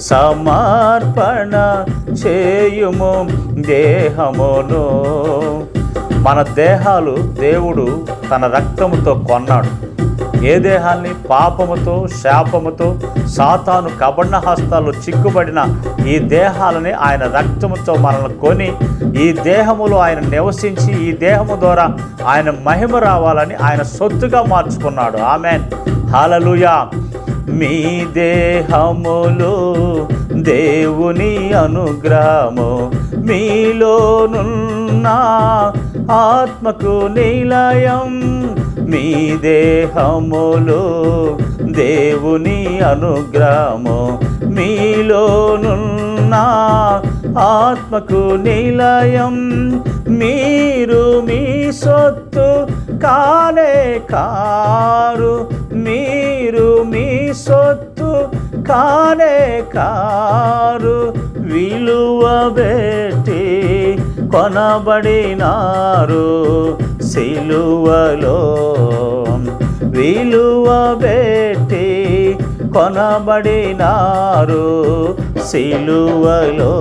సమర్పణ చేయుము దేహమును. మన దేహాలు దేవుడు తన రక్తముతో కొన్నాడు. ఏ దేహాన్ని? పాపముతో శాపముతో సాతాను కబడిన హస్తాలు చిక్కుబడిన ఈ దేహాలని ఆయన రక్తముతో మనల్ని కొని ఈ దేహములో ఆయన నివసించి ఈ దేహము ద్వారా ఆయన మహిమ రావాలని ఆయన సొత్తుగా మార్చుకున్నాడు. ఆమెన్. హాలలుయా మీ దేహములు దేవుని అనుగ్రహము. మీలోనున్న ఆత్మకు నిలయం. మీ దేహములు దేవుని అనుగ్రహము. మీలోనున్న ఆత్మకు నిలయం. మీరు మీ సొత్తు కానే కారు. సొత్తు కానే కారు విలువ పెట్టి కొనబడినారు సిలువలో. విలువ పెట్టి కొనబడినారు సిలువలో.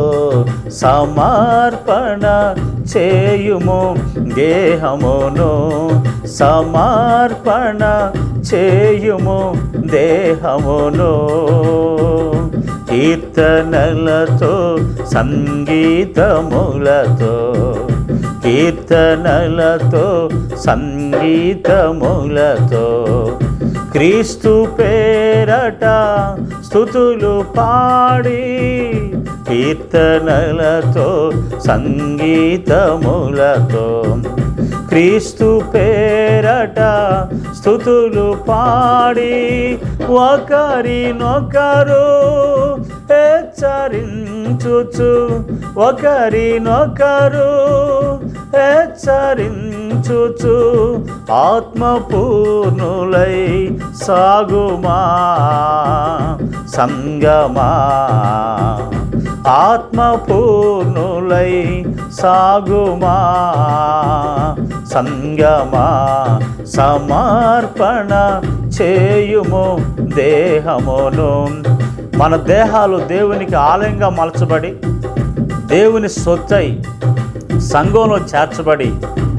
సమర్పణ చేయుము దేహమును సమర్పణ చేయుము దేహమును కీర్తనలతో సంగీతములతో కీర్తనలతో సంగీతములతో క్రీస్తు పేరట స్థుతులు పాడి కీర్తనలతో సంగీతములతో క్రీస్తు పేరట స్థుతులు పాడి ఒకరినొకరు హెచ్చరించుచు ఒకరినొకరు హెచ్చరించుచు ఆత్మపూర్ణులై సాగుమా సంగమా. ఆత్మపూర్ణులై సాగుమా. సంగమా సమర్పణ చేయుము దేహమును. మన దేహాలు దేవునికి ఆలయంగా మలచబడి దేవుని సొత్తై సంఘంలో చేర్చబడి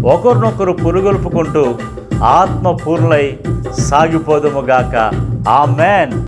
ఒకరినొకరు పురుగొల్పుకుంటూ ఆత్మపూర్ణులై సాగిపోదుముగాక మ్యాన్